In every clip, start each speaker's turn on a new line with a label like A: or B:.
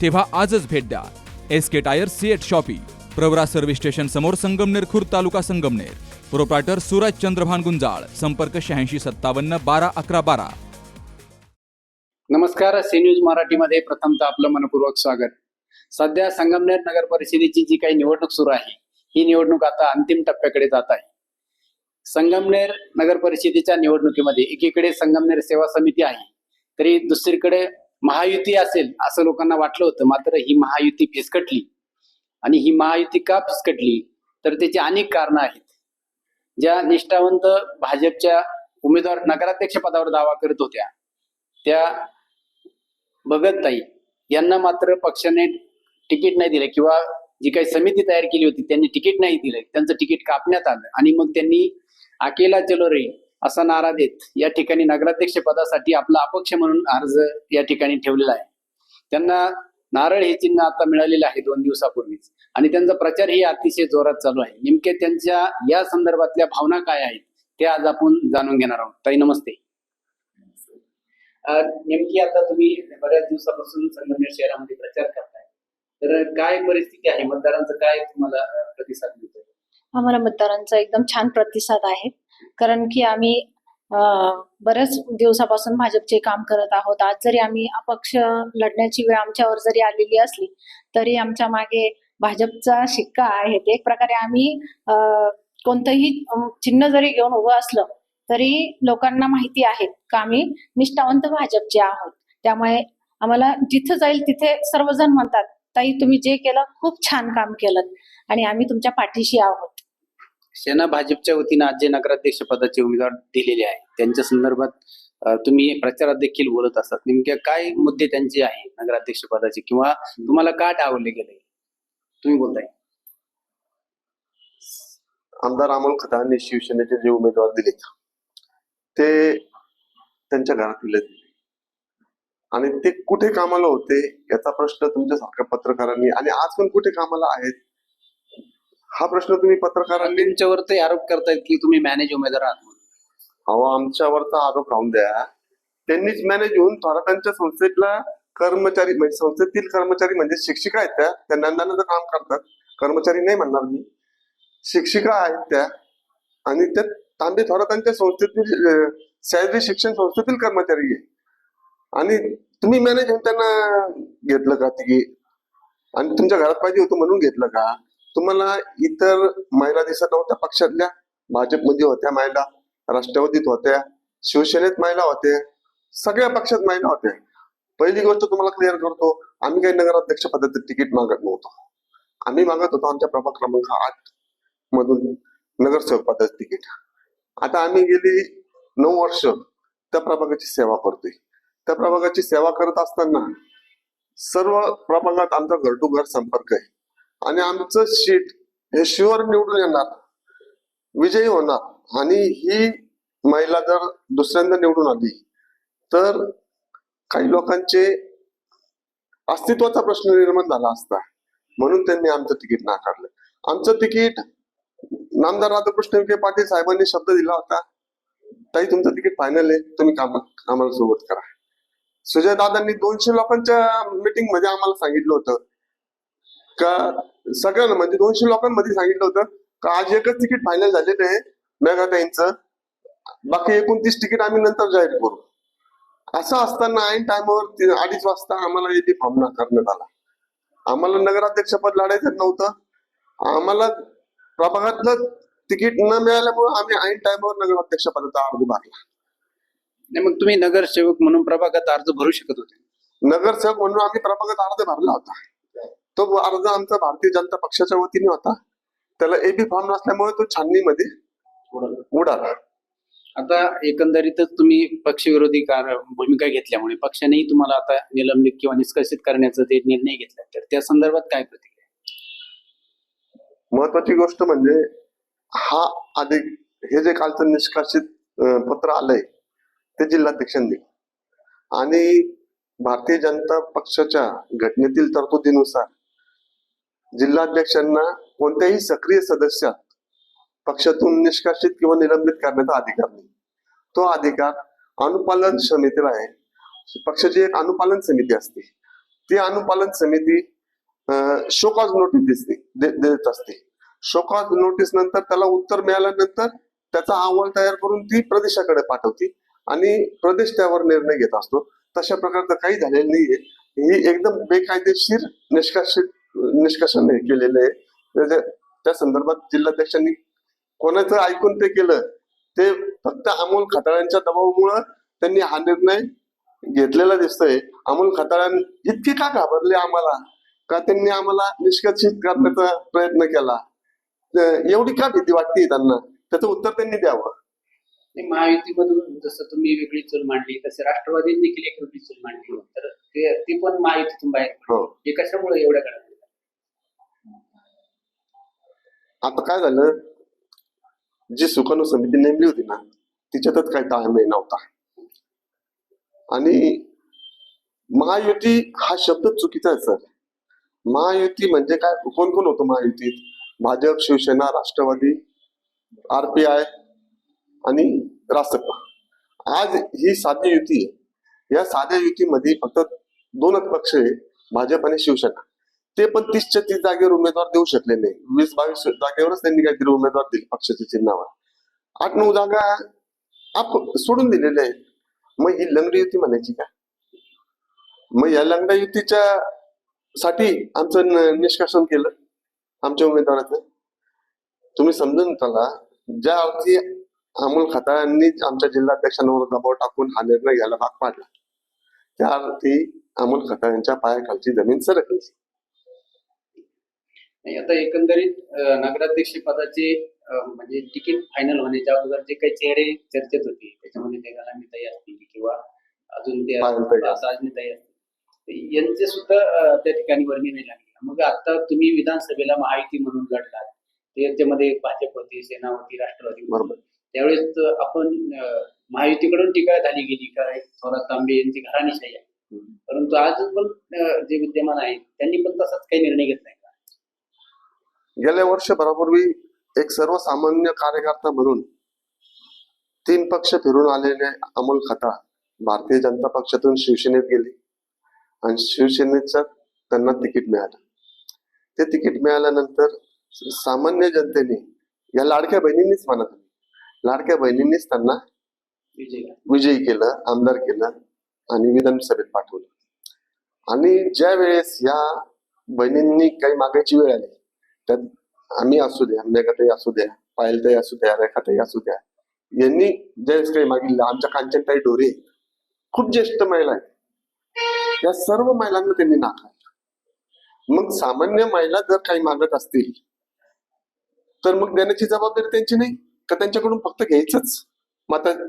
A: तेव्हा आजच भेट द्या. S K tyre CEAT shoppe Pravara service station समोर संगमनेर खुर्द तालुका संगमनेर. प्रोप्रायटर सूरज चंद्रभान गुंजाळ संपर्क शहाऐंशी सत्तावन्न बारा अकरा बारा.
B: नमस्कार सी न्यूज मराठीमध्ये प्रथमतः आपलं मनपूर्वक स्वागत. सध्या संगमनेर नगर परिषदेची जी काही निवडणूक सुरू आहे ही निवडणूक आता अंतिम टप्प्याकडे जात आहे. संगमनेर नगर परिषदेच्या निवडणुकीमध्ये एकीकडे संगमनेर सेवा समिती आहे तरी दुसरीकडे महायुती असेल असं लोकांना वाटलं होतं. मात्र ही महायुती फिसकटली. आणि ही महायुती का फिसकटली? तर त्याची अनेक कारणं आहेत. ज्या निष्ठावंत भाजपच्या उमेदवार नगराध्यक्ष पदावर दावा करत होत्या त्या भगतताई यांना मात्र पक्षाने तिकीट नाही दिलं किंवा जी काही समिती तयार केली होती त्यांनी तिकीट नाही दिलं. त्यांचं तिकीट कापण्यात आलं आणि मग त्यांनी अकेला चलो रे असा नारा देत या ठिकाणी नगराध्यक्ष पदासाठी आपला अपक्ष म्हणून अर्ज या ठिकाणी ठेवलेला आहे. त्यांना नारळ हे चिन्ह आता मिळालेलं आहे दोन दिवसापूर्वीच. आणि त्यांचा प्रचार ही अतिशय जोरात चालू आहे. नेमके त्यांच्या या संदर्भातल्या भावना काय आहेत ते आज आपण जाणून घेणार आहोत. ताई नमस्ते. नेमकी आता तुम्ही बऱ्याच दिवसापासून संगमनेर शहरामध्ये प्रचार करताय. तर काय परिस्थिती आहे? मतदारांचं काय तुम्हाला प्रतिसाद मिळतोय?
C: आम्हाला मतदारांचा एकदम छान प्रतिसाद आहे. कारण की आम्ही बऱ्याच दिवसापासून भाजपचे काम करत आहोत. आज जरी आम्ही अपक्ष लढण्याची वेळ आमच्यावर जरी आलेली असली तरी आमच्या मागे भाजपचा शिक्का आहे. एक प्रकारे आम्ही कोणतंही चिन्ह जरी घेऊन उभं असलं तरी लोकांना माहिती आहे का आम्ही निष्ठावंत भाजपचे आहोत. त्यामुळे आम्हाला जिथं जाईल तिथे सर्वजण म्हणतात ताई तुम्ही जे केलं खूप छान काम केलं आणि आम्ही तुमच्या पाठीशी आहोत.
B: सेना भाजपच्या वतीनं आज जे नगराध्यक्ष पदाचे उमेदवार दिलेले आहे त्यांच्या संदर्भात तुम्ही प्रचारात देखील बोलत असतात. नेमक्या काय मुद्दे त्यांचे आहे नगराध्यक्ष पदाचे? किंवा तुम्हाला का डावले गेले? तुम्ही बोलताय.
D: आमदार अमोल खताने शिवसेनेचे जे उमेदवार दिलेत ते त्यांच्या घरातील दिले. आणि ते कुठे कामाला होते याचा प्रश्न तुमच्यासारख्या पत्रकारांनी आणि आज पण कुठे कामाला आहेत हा प्रश्न तुम्ही पत्रकारांनी
B: त्यांच्यावर ते आरोप करतायत की तुम्ही मॅनेज उमेदवार आहात म्हणून.
D: अहो आमच्यावरचा आरोप राहून द्या. त्यांनीच मॅनेज होऊन थोडा त्यांच्या संस्थेतला कर्मचारी म्हणजे संस्थेतील कर्मचारी म्हणजे शिक्षिका आहेत त्या. त्या नंदानं काम करतात. कर्मचारी नाही म्हणणार मी. शिक्षिका आहेत त्या. आणि त्या तांबे थोडा त्यांच्या संस्थेतील अं, सह्याद्री शिक्षण संस्थेतील कर्मचारी आहे आणि तुम्ही मॅनेज होऊन त्यांना घेतलं का तिघी? आणि तुमच्या घरात पाहिजे होतं म्हणून घेतलं का? तुम्हाला इतर महिला दिसत नव्हत्या पक्षातल्या? भाजपमध्ये होत्या महिला राष्ट्रवादीत होत्या शिवसेनेत महिला होत्या सगळ्या पक्षात महिला होत्या. पहिली गोष्ट तुम्हाला क्लिअर करतो आम्ही काही नगराध्यक्ष पदाचं तिकीट मागत नव्हतो. आम्ही मागत होतो आमच्या प्रभाग क्रमांक आठ मधून नगरसेवक पदाचं तिकीट. आता आम्ही गेली नऊ वर्ष त्या प्रभागाची सेवा करतोय. त्या प्रभागाची सेवा करत असताना सर्व प्रभागात आमचा घर टू घर संपर्क आहे. आणि आमचं सीट हे शिवर निवडून येणार. विजयी होणार. आणि ही महिला जर दुसऱ्यांदा निवडून आली तर काही लोकांचे अस्तित्वाचा प्रश्न निर्माण झाला असता. म्हणून त्यांनी आमचं तिकीट नाकारलं. आमचं तिकीट नामदार राधाकृष्ण विखे पाटील साहेबांनी शब्द दिला होता. ताई तुमचं तिकीट फायनल आहे. तुम्ही काम आम्हाला सोबत करा. सुजय दादांनी दोनशे लोकांच्या मीटिंगमध्ये आम्हाला सांगितलं होतं. का सगळ्यांना म्हणजे दोनशे लोकांमध्ये सांगितलं होतं का आज एकच तिकीट फायनल झालेलं आहे मेघाताईंचं. बाकी एकोणतीस तिकीट आम्ही नंतर जाहीर करू. असं असताना ऐन टायमावर अडीच वाजता आम्हाला येथे फॉर्म करण्यात आला. आम्हाला नगराध्यक्ष पद लढायचं नव्हतं. आम्हाला प्रभागातलं तिकीट न मिळाल्यामुळे आम्ही ऐन टायमावर नगराध्यक्ष पदाचा अर्ज भरला.
B: नाही मग तुम्ही नगरसेवक म्हणून प्रभागात अर्ज भरू शकत होते.
D: नगरसेवक म्हणून आम्ही प्रभागात अर्ज भरला होता. तो अर्ज आमचा भारतीय जनता पक्षाच्या वतीने होता. त्याला एबी फॉर्म नसल्यामुळे तो छाननीमध्ये उडाला.
B: आता एकंदरीतच तुम्ही पक्षविरोधी भूमिका घेतल्यामुळे पक्षानेही तुम्हाला आता निलंबित किंवा निष्कासित करण्याचा ते निर्णय घेतला तर त्या संदर्भात काय प्रतिक्रिया
D: महत्वाची गोष्ट म्हणजे हा अधिक हे जे कालचं निष्कासित पत्र आलंय ते जिल्हाध्यक्षांनी आणि भारतीय जनता पक्षाच्या घटनेतील तरतुदीनुसार जिल्हाध्यक्षांना कोणत्याही सक्रिय सदस्यात पक्षातून निष्कासित किंवा निलंबित करण्याचा अधिकार नाही. तो अधिकार अनुपालन समितीला आहे. पक्षाची एक अनुपालन समिती असते. ती अनुपालन समिती शोकॉज नोटीस दिसते देत असते. शोकॉज नोटीस नंतर त्याला उत्तर मिळाल्यानंतर त्याचा अहवाल तयार करून ती प्रदेशाकडे पाठवते आणि प्रदेश त्यावर निर्णय घेत असतो. तशा प्रकारचं काही झालेलं नाहीये. ही एकदम बेकायदेशीर निष्कासित निष्कासन हे केलेलं आहे. त्याच्या- त्या संदर्भात जिल्हाध्यक्षांनी कोणाचं ऐकून ते केलं ते फक्त अमोल खताळ्यांच्या दबावामुळं त्यांनी हा निर्णय घेतलेला दिसतोय. अमोल खताळ्यां इतके का घाबरले आम्हाला? का त्यांनी आम्हाला निष्कासित करण्याचा प्रयत्न केला? एवढी का भीती वाटते त्यांना? त्याचं उत्तर त्यांनी द्यावं.
B: महायुतीमधून जसं तुम्ही वेगळी चूल मांडली तसं राष्ट्रवादीने देखील एक वेगळी चूल मांडली. तर ते ती पण महायुतीतून बाहेर.
D: हो.
B: हे कशामुळे एवढ्या
D: आता काय झालं? जी सुकाणू समिती नेमली होती ना तिच्यातच काही ताळमेळ नव्हता. आणि महायुती हा शब्द चुकीचा आहे सर. महायुती म्हणजे काय? कोण कोण होतं महायुतीत? भाजप शिवसेना राष्ट्रवादी आरपीआय आणि रासपा आज ही साधी युती आहे. या साध्या युतीमध्ये फक्त दोनच पक्ष आहे भाजप आणि शिवसेना. ते पण तीसच्या तीस जागेवर उमेदवार देऊ शकले नाही. वीस बावीस जागेवरच त्यांनी काहीतरी उमेदवार दिले पक्षाच्या चिन्हावर. आठ नऊ जागा आप सोडून दिलेल्या आहेत. मग ही लंगडी युती म्हणायची का? मग या लंगड्या युतीच्या साठी आमचं निष्कासन केलं आमच्या उमेदवाराचं. तुम्ही समजून चला ज्या अर्थी अमोल खताळांनी आमच्या जिल्हाध्यक्षांवर दबाव टाकून हा निर्णय घ्यायला भाग पाडला त्या अर्थी अमोल खताळांच्या पायाखालची जमीन सरकली.
B: नाही आता एकंदरीत नगराध्यक्ष पदाचे म्हणजे तिकीट फायनल होण्याच्या अगोदर जे काही चेहरे चर्चेत होते त्याच्यामध्ये ते गलामीताई असतील किंवा अजून ते असतील यांचे सुद्धा त्या ठिकाणी वर्णी नाही लागली. मग आता तुम्ही विधानसभेला महायुती म्हणून लढलात त्याच्यामध्ये भाजप होती सेना होती राष्ट्रवादी.
D: बरोबर.
B: त्यावेळेस आपण महायुतीकडून टीका झाली गेली काय थोरात तांबे यांची घराणीशाही आहे. परंतु आज पण जे विद्यमान आहेत त्यांनी पण तसाच काही निर्णय घेतलाय का
D: गेल्या वर्षभरापूर्वी एक सर्वसामान्य कार्यकर्ता म्हणून तीन पक्ष फिरून आलेले अमोल खताळ भारतीय जनता पक्षातून शिवसेनेत गेले. आणि शिवसेनेचं त्यांना तिकीट मिळालं. ते तिकीट मिळाल्यानंतर सामान्य जनतेने या लाडक्या बहिणींनीच म्हणत लाडक्या बहिणींनीच त्यांना
B: विजयी
D: केलं आमदार केलं आणि विधानसभेत पाठवलं. आणि ज्या वेळेस या बहिणींनी काही मागायची वेळ आली त्यात आम्ही असू द्या मेघाताई असू द्या पायलताई असू द्या रेखाताई असू द्या. यांनी ज्यावेळेस काही मागितलं. आमच्या कांचनताई डोरे खूप ज्येष्ठ महिला आहेत. या सर्व महिलांना त्यांनी नाकारलं. मग सामान्य महिला जर काही मागत असतील तर मग देण्याची जबाबदारी त्यांची नाही. का त्यांच्याकडून फक्त घ्यायचंच. मग आता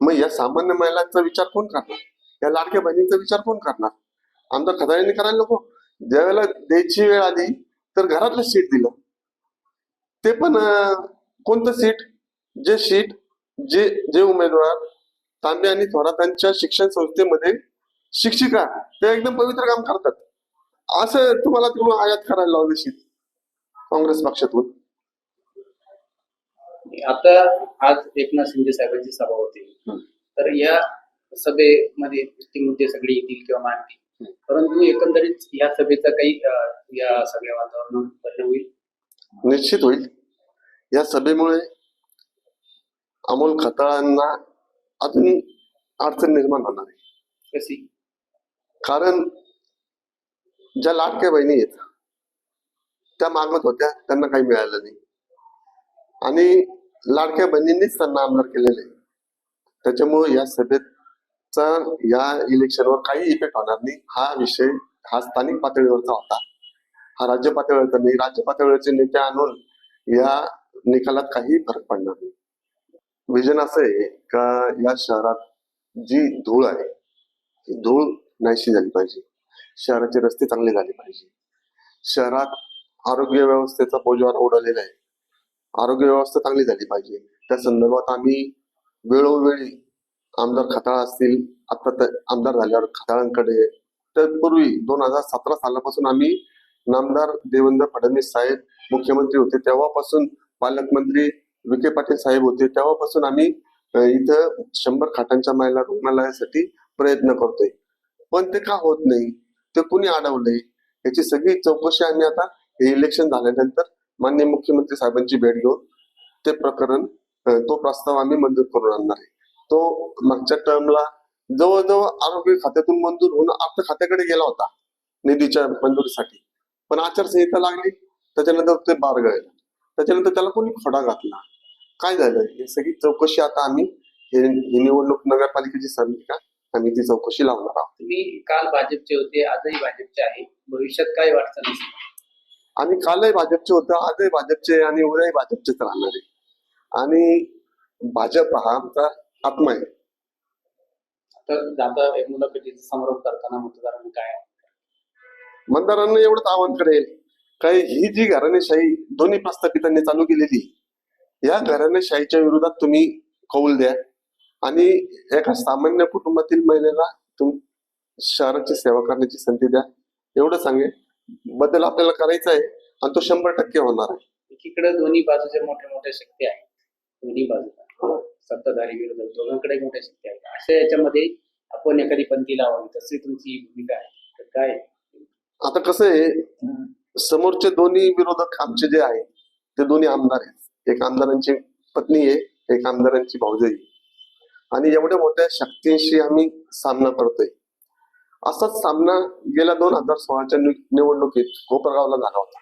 D: मग या सामान्य महिलांचा विचार कोण करणार? या लाडक्या बहिणींचा विचार कोण करणार? आमदार खदाळ्यांनी करायला नको. ज्यावेळेला द्यायची वेळ आली तर घरातलं सीट दिलं. ते पण कोणतं सीट जे सीट जे जे उमेदवार तांबे आणि थोरातांच्या शिक्षण संस्थेमध्ये शिक्षिका ते एकदम पवित्र काम करतात. असं तुम्हाला तिकडून आयात करायला लावलं सीट काँग्रेस पक्षातून.
B: आता आज एकनाथ शिंदे साहेबांची सभा होती. तर या सभेमध्ये मुद्दे सगळे येतील किंवा मांडतील? परंतु एकंदरीत या सभेचा काही या सगळ्या वातावरणावर परिणाम होईल?
D: निश्चित होईल. या सभेमुळे अमोल खताळांना अजून अडचण निर्माण होणार आहे.
B: कशी?
D: कारण ज्या लाडक्या बहिणी आहेत त्या मागत होत्या त्यांना काही मिळालं नाही. आणि लाडक्या बहिणींनीच त्यांना आमदार केलेले आहे. त्याच्यामुळे या चा या इलेक्शनवर काही इफेक्ट होणार नाही. हा विषय हा स्थानिक पातळीवरचा होता. हा राज्य पातळीवरचा नाही. राज्य पातळीवरचे नेते आणून या निकालात काही फरक पडणार नाही. विजन असं आहे का या शहरात जी धूळ आहे ती धूळ नाहीशी झाली पाहिजे. शहराचे रस्ते चांगले झाले पाहिजे. शहरात आरोग्य व्यवस्थेचा बोजवार ओढवलेला आहे. आरोग्य व्यवस्था चांगली झाली पाहिजे. त्या संदर्भात आम्ही वेळोवेळी आमदार खताळ असतील आता तर आमदार झाल्यावर खताळांकडे. तत्पूर्वी दोन हजार सतरा सालापासून आम्ही नामदार देवेंद्र फडणवीस साहेब मुख्यमंत्री होते. तेव्हापासून पालकमंत्री विखे पाटील साहेब होते. तेव्हापासून आम्ही इथं शंभर खाटांच्या महिला रुग्णालयासाठी प्रयत्न करतोय. पण ते का होत नाही? ते कुणी अडवलंय? याची सगळी चौकशी आम्ही आता हे इलेक्शन झाल्यानंतर माननीय मुख्यमंत्री साहेबांची भेट घेऊन ते प्रकरण तो प्रस्ताव आम्ही मंजूर करून आणणार आहे. तो मागच्या टर्मला जवळजवळ आरोग्य खात्यातून मंजूर होऊन अर्थ खात्याकडे गेला होता निधीच्या मंजुरीसाठी. पण आचारसंहिता लागली त्याच्यानंतर ते बार गळलं त्याच्यानंतर त्याला कोणी खोडा घातला. काय झालं? हे सगळी चौकशी आता आम्ही हे निवडणूक नगरपालिकेची समिती का? आम्ही ती चौकशी लावणार आहोत.
B: तुम्ही काल भाजपचे होते आजही भाजपचे आहे. भविष्यात काय वाटतं
D: आम्ही कालही भाजपचे होतो आजही भाजपचे आणि उद्याही भाजपचेच राहणार आहे. आणि भाजप हा आमचा आत्मा आहे.
B: तर जाता एक मुलाखतीचा समारोप करताना मतदारांनी काय
D: मतदारांना एवढंच आवाहन करेल काय ही जी घराणेशाही दोन्ही प्रस्थापितांनी चालू केलेली या घराणेशाहीच्या विरोधात तुम्ही कौल द्या. आणि एका सामान्य कुटुंबातील महिलेला तुम शहराची सेवा करण्याची संधी द्या. एवढं सांगेल बदल आपल्याला करायचा आहे आणि तो शंभर टक्के होणार आहे.
B: एकीकडे दोन्ही बाजूचे मोठ्या मोठ्या शक्ती आहेत. दोन्ही बाजूला. सत्ताधारी विरोधक दोघांकडे मोठ्या शक्ती आहेत. अशा याच्यामध्ये आपण एखादी पंथी लावावी. तशी तुमची भूमिका आहे. तर काय?
D: आता कसं आहे समोरचे दोन्ही विरोधक आमचे जे आहे ते दोन्ही आमदार आहेत. एक आमदारांची पत्नी आहे एक आमदारांची भाऊजाई आणि एवढ्या मोठ्या शक्तींशी आम्ही सामना करतोय. असाच सामना गेल्या दोन हजार सोळाच्या निवडणुकीत कोपरगावला झाला होता.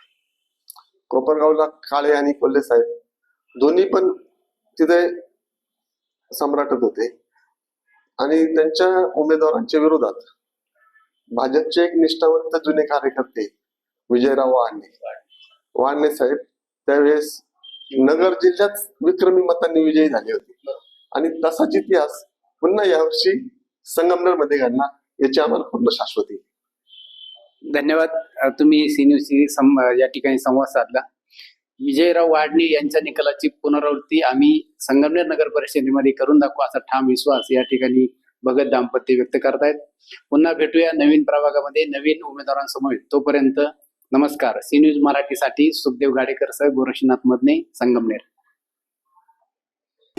D: कोपरगावला काळे आणि कोल्हे साहेब दोन्ही पण तिथे सम्राटच होते. आणि त्यांच्या उमेदवारांच्या विरोधात भाजपचे एक निष्ठावंत जुने कार्यकर्ते विजयराव वाहने. वाहने साहेब त्यावेळेस नगर जिल्ह्यात विक्रमी मतांनी विजयी झाले होते. आणि तसाच इतिहास पुन्हा यावर्षी संगमनेरमध्ये घडणार याची आम्हाला पूर्ण शाश्वती.
B: धन्यवाद. तुम्ही सिन्यूसी या ठिकाणी संवाद साधला. विजयराव वाडणे यांच्या निकालाची पुनरावृत्ती आम्ही संगमनेर नगर परिषदेमध्ये करून दाखवू असा ठाम विश्वास या ठिकाणी भगत दाम्पत्य व्यक्त करतायत. पुन्हा भेटूया नवीन प्रभागामध्ये नवीन उमेदवारांसमोर तोपर्यंत नमस्कार. सी न्यूज मराठीसाठी सुखदेव गाडेकर सह गोरक्षनाथ मधने संगमनेर.